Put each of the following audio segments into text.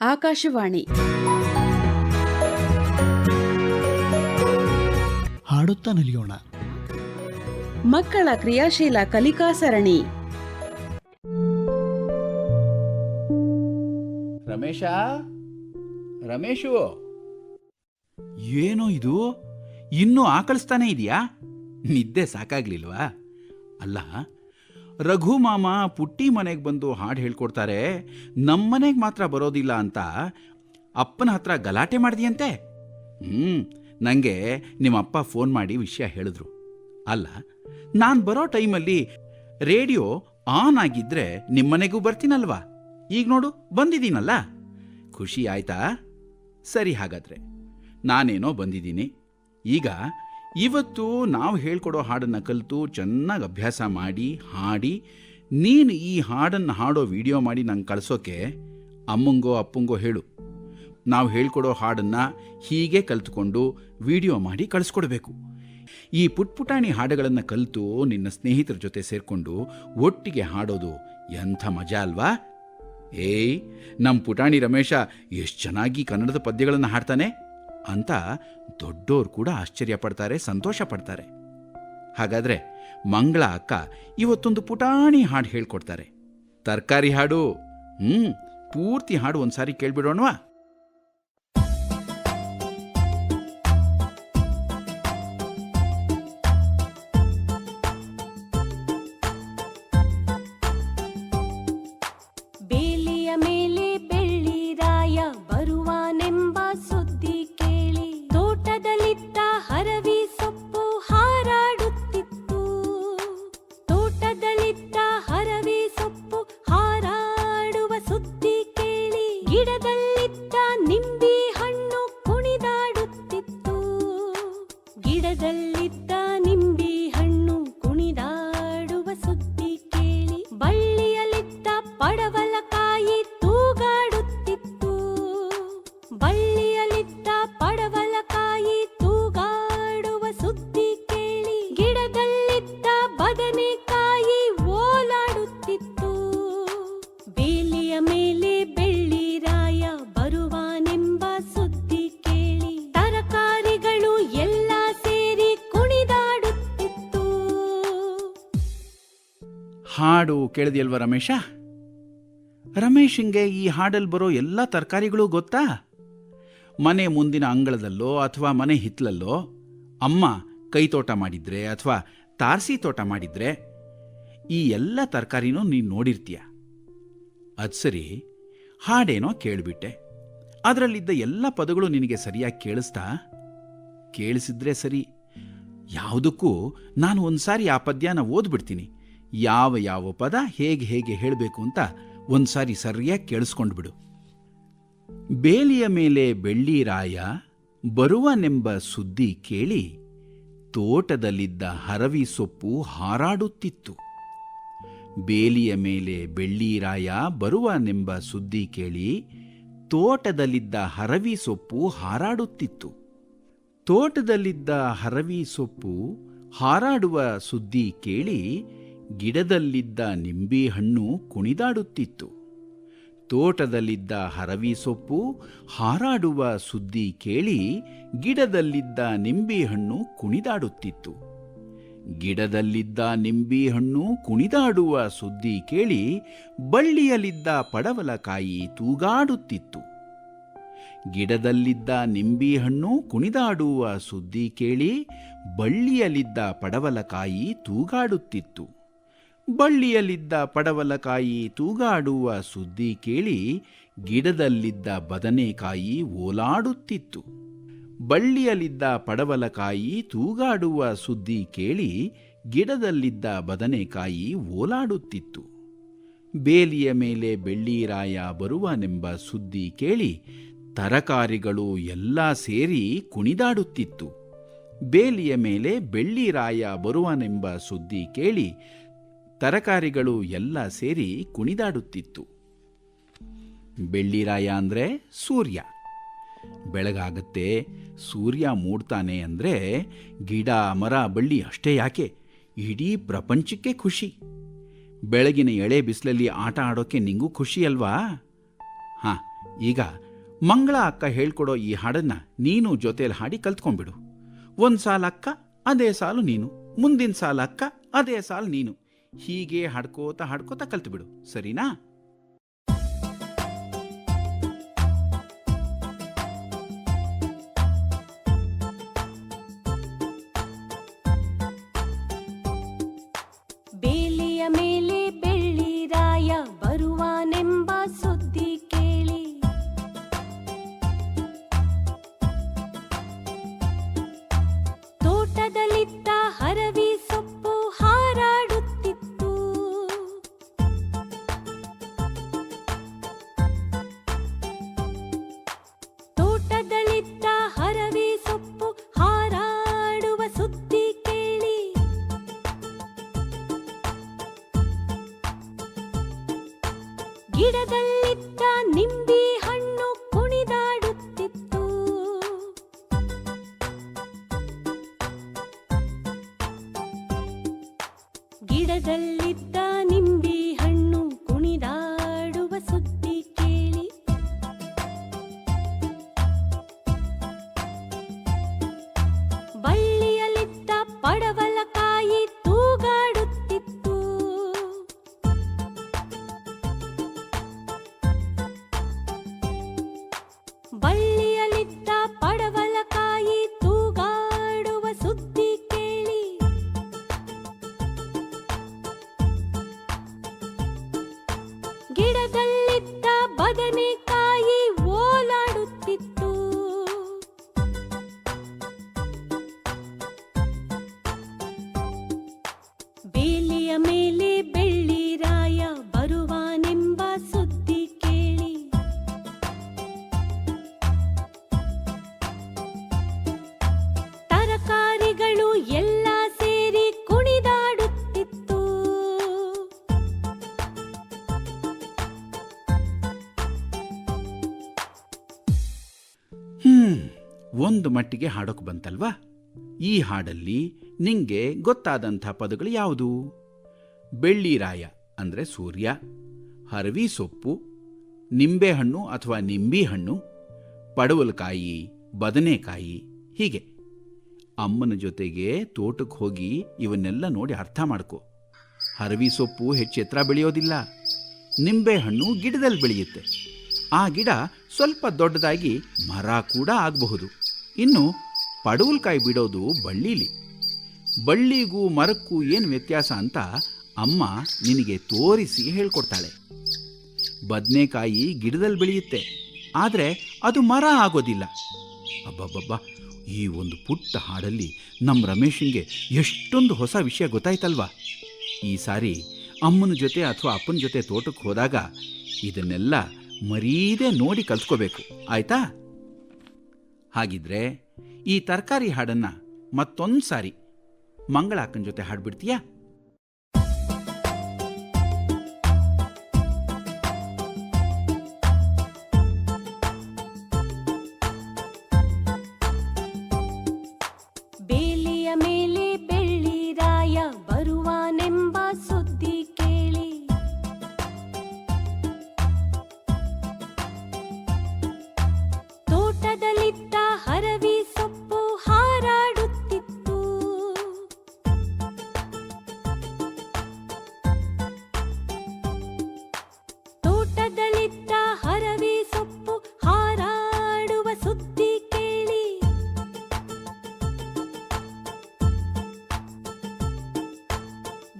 ಆಕಾಶವಾಣಿ. ಹಾಡುತ್ತಾ ನಲಿಯೋಣ ಮಕ್ಕಳ ಕ್ರಿಯಾಶೀಲ ಕಲಿಕಾ ಸರಣಿ. ರಮೇಶ? ರಮೇಶು? ಏನೋ ಇದು? ಇನ್ನೂ ಆಕಳಿಸ್ತಾನೆ ಇದೆಯಾ? ನಿದ್ದೆ ಸಾಕಾಗ್ಲಿಲ್ವಾ? ಅಲ್ಲ ರಘು ಮಾಮ ಪುಟ್ಟಿ ಮನೆಗೆ ಬಂದು ಹಾಡು ಹೇಳ್ಕೊಡ್ತಾರೆ ನಮ್ಮನೆಗೆ ಮಾತ್ರ ಬರೋದಿಲ್ಲ ಅಂತ ಅಪ್ಪನ ಹತ್ರ ಗಲಾಟೆ ಮಾಡಿದೆಯಂತೆ? ಹ್ಞೂ ನನಗೆ ನಿಮ್ಮಪ್ಪ ಫೋನ್ ಮಾಡಿ ವಿಷಯ ಹೇಳಿದ್ರು. ಅಲ್ಲ, ನಾನು ಬರೋ ಟೈಮಲ್ಲಿ ರೇಡಿಯೋ ಆನ್ ಆಗಿದ್ರೆ ನಿಮ್ಮನೆಗೂ ಬರ್ತೀನಲ್ವಾ? ಈಗ ನೋಡು ಬಂದಿದ್ದೀನಲ್ಲ ಖುಷಿ ಆಯ್ತಾ? ಸರಿ ಹಾಗಾದರೆ, ನಾನೇನೋ ಬಂದಿದ್ದೀನಿ. ಈಗ ಇವತ್ತು ನಾವು ಹೇಳ್ಕೊಡೋ ಹಾಡನ್ನು ಕಲಿತು ಚೆನ್ನಾಗಿ ಅಭ್ಯಾಸ ಮಾಡಿ, ಹಾಡಿ, ನೀನು ಈ ಹಾಡನ್ನು ಹಾಡೋ ವಿಡಿಯೋ ಮಾಡಿ ನಂಗೆ ಕಳಿಸೋಕೆ ಅಮ್ಮಂಗೋ, ಅಪ್ಪಂಗೋ ಹೇಳು. ನಾವು ಹೇಳ್ಕೊಡೋ ಹಾಡನ್ನು ಹೀಗೆ ಕಲಿತ್ಕೊಂಡು ವಿಡಿಯೋ ಮಾಡಿ ಕಳಿಸ್ಕೊಡ್ಬೇಕು. ಈ ಪುಟ್ಪುಟಾಣಿ ಹಾಡುಗಳನ್ನು ಕಲಿತು ನಿನ್ನ ಸ್ನೇಹಿತರ ಜೊತೆ ಸೇರಿಕೊಂಡು ಒಟ್ಟಿಗೆ ಹಾಡೋದು ಎಂಥ ಮಜಾ ಅಲ್ವಾ? ಏಯ್ ನಮ್ಮ ಪುಟಾಣಿ ರಮೇಶ ಎಷ್ಟು ಚೆನ್ನಾಗಿ ಕನ್ನಡದ ಪದ್ಯಗಳನ್ನು ಹಾಡ್ತಾನೆ. ಅಂತ ದೊಡ್ಡೋರು ಕೂಡ ಆಶ್ಚರ್ಯ ಪಡ್ತಾರೆ, ಸಂತೋಷ ಪಡ್ತಾರೆ. ಹಾಗಾದ್ರೆ ಮಂಗಳ ಅಕ್ಕ ಇವತ್ತೊಂದು ಪುಟಾಣಿ ಹಾಡು ಹೇಳ್ಕೊಡ್ತಾರೆ. ತರಕಾರಿ ಹಾಡು, ಹ್ಮ್, ಪೂರ್ತಿ ಹಾಡು ಒಂದ್ಸಾರಿ ಕೇಳ್ಬಿಡೋಣವಾ? ಬೇಲಿಯ ಹಾಡು ಕೇಳಿದೆಯಲ್ವ ರಮೇಶ? ರಮೇಶಿಂಗೆ ಈ ಹಾಡಲ್ಲಿ ಬರೋ ಎಲ್ಲ ತರಕಾರಿಗಳು ಗೊತ್ತಾ? ಮನೆ ಮುಂದಿನ ಅಂಗಳದಲ್ಲೋ ಅಥವಾ ಮನೆ ಹಿತ್ತಲಲ್ಲೋ ಅಮ್ಮ ಕೈ ತೋಟ ಮಾಡಿದ್ರೆ ಅಥವಾ ತಾರಸಿ ತೋಟ ಮಾಡಿದ್ರೆ ಈ ಎಲ್ಲ ತರಕಾರಿನೂ ನೀನು ನೋಡಿರ್ತೀಯ. ಅದು ಸರಿ, ಹಾಡೇನೋ ಕೇಳಿಬಿಟ್ಟೆ. ಅದರಲ್ಲಿದ್ದ ಎಲ್ಲ ಪದಗಳು ನಿನಗೆ ಸರಿಯಾಗಿ ಕೇಳಿಸ್ತಾ? ಕೇಳಿಸಿದ್ರೆ ಸರಿ. ಯಾವುದಕ್ಕೂ ನಾನು ಒಂದ್ಸಾರಿ ಆ ಪದ್ಯನ ಓದ್ಬಿಡ್ತೀನಿ. ಯಾವ ಯಾವ ಪದ ಹೇಗೆ ಹೇಗೆ ಹೇಳಬೇಕು ಅಂತ ಒಂದ್ಸಾರಿ ಸರಿಯಾಗಿ ಕೇಳಿಸ್ಕೊಂಡು ಬಿಡು. ಬೇಲಿಯ ಮೇಲೆ ಬೆಳ್ಳಿರಾಯ ಬರುವನೆಂಬ ಸುದ್ದಿ ಕೇಳಿ ತೋಟದಲ್ಲಿದ್ದ ಹರವಿ ಸೊಪ್ಪು ಹಾರಾಡುತ್ತಿತ್ತು. ಬೇಲಿಯ ಮೇಲೆ ಬೆಳ್ಳಿರಾಯ ಬರುವನೆಂಬ ಸುದ್ದಿ ಕೇಳಿ ತೋಟದಲ್ಲಿದ್ದ ಹರವಿ ಸೊಪ್ಪು ಹಾರಾಡುತ್ತಿತ್ತು. ತೋಟದಲ್ಲಿದ್ದ ಹರವಿ ಸೊಪ್ಪು ಹಾರಾಡುವ ಸುದ್ದಿ ಕೇಳಿ ಗಿಡದಲ್ಲಿದ್ದ ನಿಂಬಿ ಹಣ್ಣು ಕುಣಿದಾಡುತ್ತಿತ್ತು. ತೋಟದಲ್ಲಿದ್ದ ಹರವಿ ಸೊಪ್ಪು ಹಾರಾಡುವ ಸುದ್ದಿ ಕೇಳಿ ಗಿಡದಲ್ಲಿದ್ದ ನಿಂಬಿ ಹಣ್ಣು ಕುಣಿದಾಡುತ್ತಿತ್ತು. ಗಿಡದಲ್ಲಿದ್ದ ನಿಂಬಿ ಹಣ್ಣು ಕುಣಿದಾಡುವ ಸುದ್ದಿ ಕೇಳಿ ಬಳ್ಳಿಯಲ್ಲಿದ್ದ ಪಡವಲಕಾಯಿ ತೂಗಾಡುತ್ತಿತ್ತು. ಗಿಡದಲ್ಲಿದ್ದ ನಿಂಬಿ ಹಣ್ಣು ಕುಣಿದಾಡುವ ಸುದ್ದಿ ಕೇಳಿ ಬಳ್ಳಿಯಲ್ಲಿದ್ದ ಪಡವಲಕಾಯಿ ತೂಗಾಡುತ್ತಿತ್ತು. ಬಳ್ಳಿಯಲ್ಲಿದ್ದ ಪಡವಲಕಾಯಿ ತೂಗಾಡುವ ಸುದ್ದಿ ಕೇಳಿ ಗಿಡದಲ್ಲಿದ್ದ ಬದನೆಕಾಯಿ ಓಲಾಡುತ್ತಿತ್ತು. ಬಳ್ಳಿಯಲ್ಲಿದ್ದ ಪಡವಲಕಾಯಿ ತೂಗಾಡುವ ಸುದ್ದಿ ಕೇಳಿ ಗಿಡದಲ್ಲಿದ್ದ ಬದನೆಕಾಯಿ ಓಲಾಡುತ್ತಿತ್ತು. ಬೇಲಿಯ ಮೇಲೆ ಬೆಳ್ಳಿರಾಯ ಬರುವನೆಂಬ ಸುದ್ದಿ ಕೇಳಿ ತರಕಾರಿಗಳು ಎಲ್ಲ ಸೇರಿ ಕುಣಿದಾಡುತ್ತಿತ್ತು. ಬೇಲಿಯ ಮೇಲೆ ಬೆಳ್ಳಿರಾಯ ಬರುವನೆಂಬ ಸುದ್ದಿ ಕೇಳಿ ತರಕಾರಿಗಳು ಎಲ್ಲ ಸೇರಿ ಕುಣಿದಾಡುತ್ತಿತ್ತು. ಬೆಳ್ಳಿರಾಯ ಅಂದರೆ ಸೂರ್ಯ. ಬೆಳಗಾಗತ್ತೆ ಸೂರ್ಯ ಮೂಡ್ತಾನೆ ಅಂದರೆ ಗಿಡ, ಮರ, ಬಳ್ಳಿ ಅಷ್ಟೇ ಯಾಕೆ? ಇಡೀ ಪ್ರಪಂಚಕ್ಕೆ ಖುಷಿ. ಬೆಳಗಿನ ಎಳೆ ಬಿಸಿಲಲ್ಲಿ ಆಟ ಆಡೋಕ್ಕೆ ನಿಂಗೂ ಖುಷಿ ಅಲ್ವಾ? ಹಾಂ, ಈಗ ಮಂಗಳ ಅಕ್ಕ ಹೇಳ್ಕೊಡೋ ಈ ಹಾಡನ್ನ ನೀನು ಜೊತೆಯಲ್ಲಿ ಹಾಡಿ ಕಲ್ತ್ಕೊಂಡ್ಬಿಡು. ಒಂದು ಸಾಲ ಅಕ್ಕ, ಅದೇ ಸಾಲು ನೀನು. ಮುಂದಿನ ಸಾಲ ಅಕ್ಕ, ಅದೇ ಸಾಲು ನೀನು. ಹೀಗೆ ಹಾಡ್ಕೋತ ಹಾಡ್ಕೋತ ಕಲ್ತ್ಬಿಡು. ಸರಿನಾ? ಬೇಲಿಯ ಮೇಲೆ ಬೆಳ್ಳಿರಾಯ ಬರುವಾನೆಂಬ ಸುದ್ದಿ ಕೇಳಿ. ತೋಟದಲ್ಲಿದ್ದ ಗಿಡದಲ್ಲಿದ್ದ ಒಂದು ಮಟ್ಟಿಗೆ ಹಾಡೋಕೆ ಬಂತಲ್ವಾ? ಈ ಹಾಡಲ್ಲಿ ನಿಂಗೆ ಗೊತ್ತಾದಂಥ ಪದಗಳು ಯಾವುದು? ಬೆಳ್ಳಿರಾಯ ಅಂದರೆ ಸೂರ್ಯ, ಹರವಿ ಸೊಪ್ಪು ನಿಂಬೆಹಣ್ಣು ಅಥವಾ ನಿಂಬಿ ಹಣ್ಣು ಪಡವಲಕಾಯಿ ಬದನೆಕಾಯಿ ಹೀಗೆ. ಅಮ್ಮನ ಜೊತೆಗೆ ತೋಟಕ್ಕೆ ಹೋಗಿ ಇವನ್ನೆಲ್ಲ ನೋಡಿ ಅರ್ಥ ಮಾಡ್ಕೊ. ಹರವಿ ಸೊಪ್ಪು ಹೆಚ್ಚು ಎತ್ತರ ಬೆಳೆಯೋದಿಲ್ಲ ನಿಂಬೆಹಣ್ಣು ಗಿಡದಲ್ಲಿ ಬೆಳೆಯುತ್ತೆ. ಆ ಗಿಡ ಸ್ವಲ್ಪ ದೊಡ್ಡದಾಗಿ ಮರ ಕೂಡ ಆಗಬಹುದು. ಇನ್ನು ಪಡವಲ್ಕಾಯಿ ಬಿಡೋದು ಬಳ್ಳಿಲಿ. ಬಳ್ಳಿಗೂ ಮರಕ್ಕೂ ಏನು ವ್ಯತ್ಯಾಸ ಅಂತ ಅಮ್ಮ ನಿನಗೆ ತೋರಿಸಿ ಹೇಳ್ಕೊಡ್ತಾಳೆ. ಬದನೆಕಾಯಿ ಗಿಡದಲ್ಲಿ ಬೆಳೆಯುತ್ತೆ, ಆದರೆ ಅದು ಮರ ಆಗೋದಿಲ್ಲ. ಅಬ್ಬಬ್ಬಬ್ಬ, ಈ ಒಂದು ಪುಟ್ಟ ಹಾಡಲ್ಲಿ ನಮ್ಮ ರಮೇಶನ್ಗೆ ಎಷ್ಟೊಂದು ಹೊಸ ವಿಷಯ ಗೊತ್ತಾಯ್ತಲ್ವಾ? ಈ ಸಾರಿ ಅಮ್ಮನ ಜೊತೆ ಅಥವಾ ಅಪ್ಪನ ಜೊತೆ ತೋಟಕ್ಕೆ ಹೋದಾಗ ಇದನ್ನೆಲ್ಲ ಮರೀದೆ ನೋಡಿ ಕಲ್ತ್ಕೋಬೇಕು. ಆಯ್ತಾ? ಹಾಗಿದ್ರೆ ಈ ತರಕಾರಿ ಹಾಡನ್ನು ಮತ್ತೊಂದು ಸಾರಿ ಮಂಗಳಾಕನ ಜೊತೆ ಹಾಡ್ಬಿಡ್ತೀಯಾ?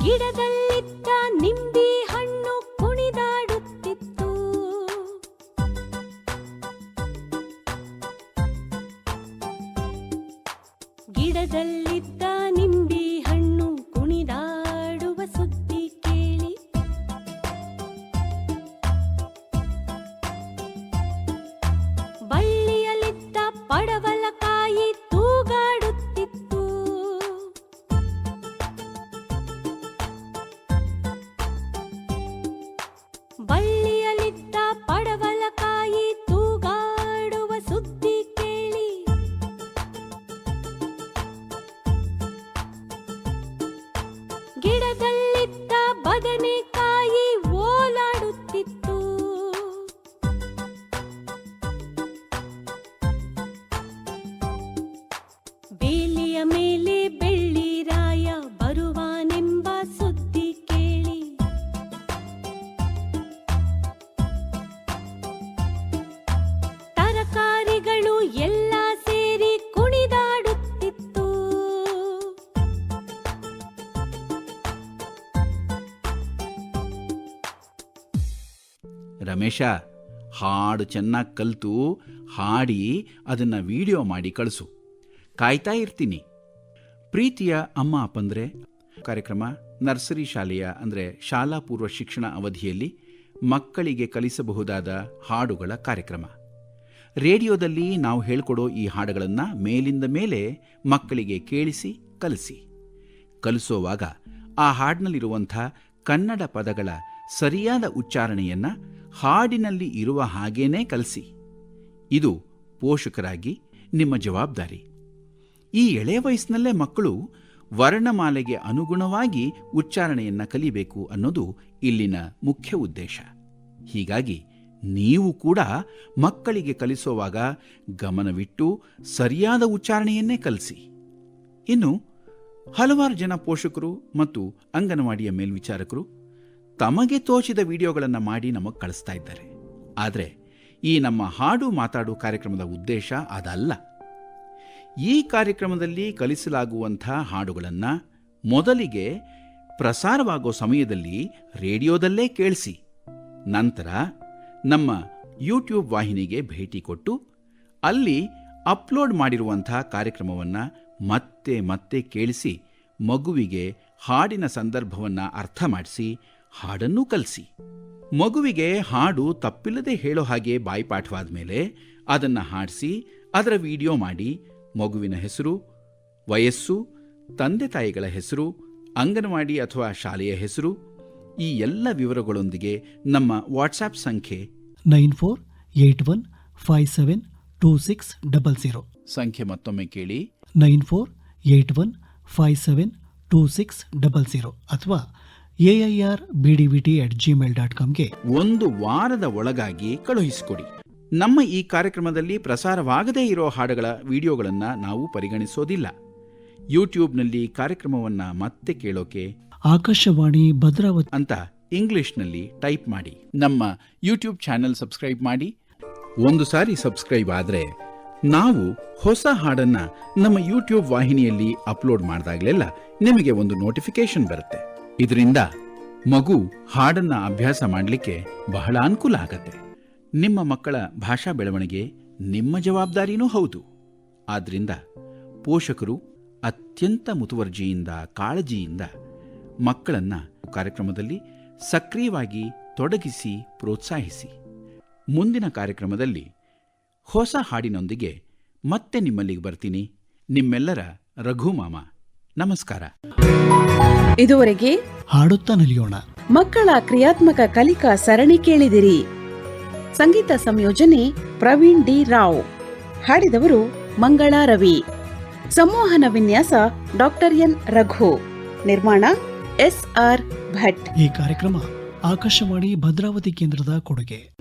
ಗಿಡದಲ್ಲಿದ್ದ ನಿಂಬಿ ಹಣ್ಣು ಕುಣಿದಾಡುತ್ತಿತ್ತು. ಗಿಡದಲ್ಲಿದ್ದ ನಿಂಬಿ ಹಣ್ಣು ಕುಣಿದಾಡುವ ಸುದ್ದಿ ಕೇಳಿ. ಬಳ್ಳಿಯಲ್ಲಿದ್ದ ಪಡವಲಕಾಯಿ ರಮೇಶ, ಹಾಡು ಚೆನ್ನಾಗಿ ಕಲಿತು, ಹಾಡಿ ಅದನ್ನು ವಿಡಿಯೋ ಮಾಡಿ ಕಳಿಸು. ಕಾಯ್ತಾ ಇರ್ತೀನಿ. ಪ್ರೀತಿಯ ಅಮ್ಮ ಅಪ್ಪಂದ್ರೆ, ಕಾರ್ಯಕ್ರಮ ನರ್ಸರಿ ಶಾಲೆಯ ಅಂದರೆ ಶಾಲಾ ಪೂರ್ವ ಶಿಕ್ಷಣ ಅವಧಿಯಲ್ಲಿ ಮಕ್ಕಳಿಗೆ ಕಲಿಸಬಹುದಾದ ಹಾಡುಗಳ ಕಾರ್ಯಕ್ರಮ. ರೇಡಿಯೋದಲ್ಲಿ ನಾವು ಹೇಳ್ಕೊಡೋ ಈ ಹಾಡುಗಳನ್ನು ಮೇಲಿಂದ ಮೇಲೆ ಮಕ್ಕಳಿಗೆ ಕೇಳಿಸಿ, ಕಲಿಸಿ. ಕಲಿಸೋವಾಗ ಆ ಹಾಡಿನಲ್ಲಿರುವಂಥ ಕನ್ನಡ ಪದಗಳ ಸರಿಯಾದ ಉಚ್ಚಾರಣೆಯನ್ನು ಹಾಡಿನಲ್ಲಿ ಇರುವ ಹಾಗೇನೇ ಕಲಿಸಿ. ಇದು ಪೋಷಕರಾಗಿ ನಿಮ್ಮ ಜವಾಬ್ದಾರಿ. ಈ ಎಳೆ ವಯಸ್ಸಿನಲ್ಲೇ ಮಕ್ಕಳು ವರ್ಣಮಾಲೆಗೆ ಅನುಗುಣವಾಗಿ ಉಚ್ಚಾರಣೆಯನ್ನು ಕಲಿಬೇಕು ಅನ್ನೋದು ಇಲ್ಲಿನ ಮುಖ್ಯ ಉದ್ದೇಶ. ಹೀಗಾಗಿ ನೀವು ಕೂಡ ಮಕ್ಕಳಿಗೆ ಕಲಿಸುವಾಗ ಗಮನವಿಟ್ಟು ಸರಿಯಾದ ಉಚ್ಚಾರಣೆಯನ್ನೇ ಕಲಿಸಿ. ಇನ್ನು ಹಲವಾರು ಜನ ಪೋಷಕರು ಮತ್ತು ಅಂಗನವಾಡಿಯ ಮೇಲ್ವಿಚಾರಕರು ತಮಗೆ ತೋಚಿದ ವಿಡಿಯೋಗಳನ್ನು ಮಾಡಿ ನಮಗೆ ಕಳಿಸ್ತಾ ಇದ್ದಾರೆ. ಆದರೆ, ಈ ನಮ್ಮ ಹಾಡು ಮಾತಾಡು ಕಾರ್ಯಕ್ರಮದ ಉದ್ದೇಶ ಅದಲ್ಲ. ಈ ಕಾರ್ಯಕ್ರಮದಲ್ಲಿ ಕಲಿಸಲಾಗುವಂಥ ಹಾಡುಗಳನ್ನು ಮೊದಲಿಗೆ ಪ್ರಸಾರವಾಗೋ ಸಮಯದಲ್ಲಿ ರೇಡಿಯೋದಲ್ಲೇ ಕೇಳಿಸಿ. ನಂತರ ನಮ್ಮ ಯೂಟ್ಯೂಬ್ ವಾಹಿನಿಗೆ ಭೇಟಿ ಕೊಟ್ಟು ಅಲ್ಲಿ ಅಪ್ಲೋಡ್ ಮಾಡಿರುವಂಥ ಕಾರ್ಯಕ್ರಮವನ್ನು ಮತ್ತೆ ಮತ್ತೆ ಕೇಳಿಸಿ ಮಗುವಿಗೆ ಹಾಡಿನ ಸಂದರ್ಭವನ್ನು ಅರ್ಥ ಮಾಡಿಸಿ ಹಾಡನ್ನೂ ಕಲಿಸಿ. ಮಗುವಿಗೆ ಹಾಡು ತಪ್ಪಿಲ್ಲದೆ ಹೇಳೋ ಹಾಗೆ ಬಾಯಿಪಾಠವಾದ ಮೇಲೆ ಅದನ್ನು ಹಾಡಿಸಿ ಅದರ ವಿಡಿಯೋ ಮಾಡಿ ಮಗುವಿನ ಹೆಸರು ವಯಸ್ಸು ತಂದೆ ತಾಯಿಗಳ ಹೆಸರು ಅಂಗನವಾಡಿ ಅಥವಾ ಶಾಲೆಯ ಹೆಸರು ಈ ಎಲ್ಲ ವಿವರಗಳೊಂದಿಗೆ ನಮ್ಮ ವಾಟ್ಸಾಪ್ ಸಂಖ್ಯೆ nine four eight one five seven two six double zero. ಸಂಖ್ಯೆ ಮತ್ತೊಮ್ಮೆ ಕೇಳಿ. Nine four eight one five seven two six double zero ಅಥವಾ A I R B D V T at Gmail dot ಕಾಮ್ಗೆ ಒಂದು ವಾರದ ಒಳಗಾಗಿ ಕಳುಹಿಸಿಕೊಡಿ. ನಮ್ಮ ಈ ಕಾರ್ಯಕ್ರಮದಲ್ಲಿ ಪ್ರಸಾರವಾಗದೇ ಇರೋ ಹಾಡುಗಳ ವಿಡಿಯೋಗಳನ್ನು ನಾವು ಪರಿಗಣಿಸೋದಿಲ್ಲ. ಯೂಟ್ಯೂಬ್ನಲ್ಲಿ ಕಾರ್ಯಕ್ರಮವನ್ನು ಮತ್ತೆ ಕೇಳೋಕೆ ಆಕಾಶವಾಣಿ ಭದ್ರಾವತಿ ಅಂತ ಇಂಗ್ಲಿಷ್ನಲ್ಲಿ ಟೈಪ್ ಮಾಡಿ. ನಮ್ಮ ಯೂಟ್ಯೂಬ್ ಚಾನೆಲ್ ಸಬ್ಸ್ಕ್ರೈಬ್ ಮಾಡಿ. ಒಂದು ಸಾರಿ ಸಬ್ಸ್ಕ್ರೈಬ್ ಆದರೆ ನಾವು ಹೊಸ ಹಾಡನ್ನ ನಮ್ಮ ಯೂಟ್ಯೂಬ್ ವಾಹಿನಿಯಲ್ಲಿ ಅಪ್ಲೋಡ್ ಮಾಡಿದಾಗಲೆಲ್ಲ ನಿಮಗೆ ಒಂದು ನೋಟಿಫಿಕೇಶನ್ ಬರುತ್ತೆ. ಇದರಿಂದ ಮಗು ಹಾಡನ್ನ ಅಭ್ಯಾಸ ಮಾಡಲಿಕ್ಕೆ ಬಹಳ ಅನುಕೂಲ ಆಗತ್ತೆ. ನಿಮ್ಮ ಮಕ್ಕಳ ಭಾಷಾ ಬೆಳವಣಿಗೆ ನಿಮ್ಮ ಜವಾಬ್ದಾರಿನೂ ಹೌದು. ಆದ್ರಿಂದ ಪೋಷಕರು ಅತ್ಯಂತ ಮುತುವರ್ಜಿಯಿಂದ, ಕಾಳಜಿಯಿಂದ ಮಕ್ಕಳನ್ನ ಕಾರ್ಯಕ್ರಮದಲ್ಲಿ ಸಕ್ರಿಯವಾಗಿ ತೊಡಗಿಸಿ, ಪ್ರೋತ್ಸಾಹಿಸಿ. ಮುಂದಿನ ಕಾರ್ಯಕ್ರಮದಲ್ಲಿ ಹೊಸ ಹಾಡಿನೊಂದಿಗೆ ಮತ್ತೆ ನಿಮ್ಮಲ್ಲಿಗೆ ಬರ್ತೀನಿ. ನಿಮ್ಮೆಲ್ಲರ ರಘು ಮಾಮ. ನಮಸ್ಕಾರ. ಇದುವರೆಗೆ ಹಾಡುತ್ತಾ ನಲಿಯೋಣ ಮಕ್ಕಳ ಕ್ರಿಯಾತ್ಮಕ ಕಲಿಕಾ ಸರಣಿ ಕೇಳಿದಿರಿ. ಸಂಗೀತ ಸಂಯೋಜನೆ ಪ್ರವೀಣ್ ಡಿ ರಾವ್. ಹಾಡಿದವರು ಮಂಗಳ ರವಿ. ಸಂವಹನ ವಿನ್ಯಾಸ ಡಾಕ್ಟರ್ ಎನ್ ರಘು. ನಿರ್ಮಾಣ ಎಸ್ ಆರ್ ಭಟ್. ಈ ಕಾರ್ಯಕ್ರಮ ಆಕಾಶವಾಣಿ ಭದ್ರಾವತಿ ಕೇಂದ್ರದ ಕೊಡುಗೆ.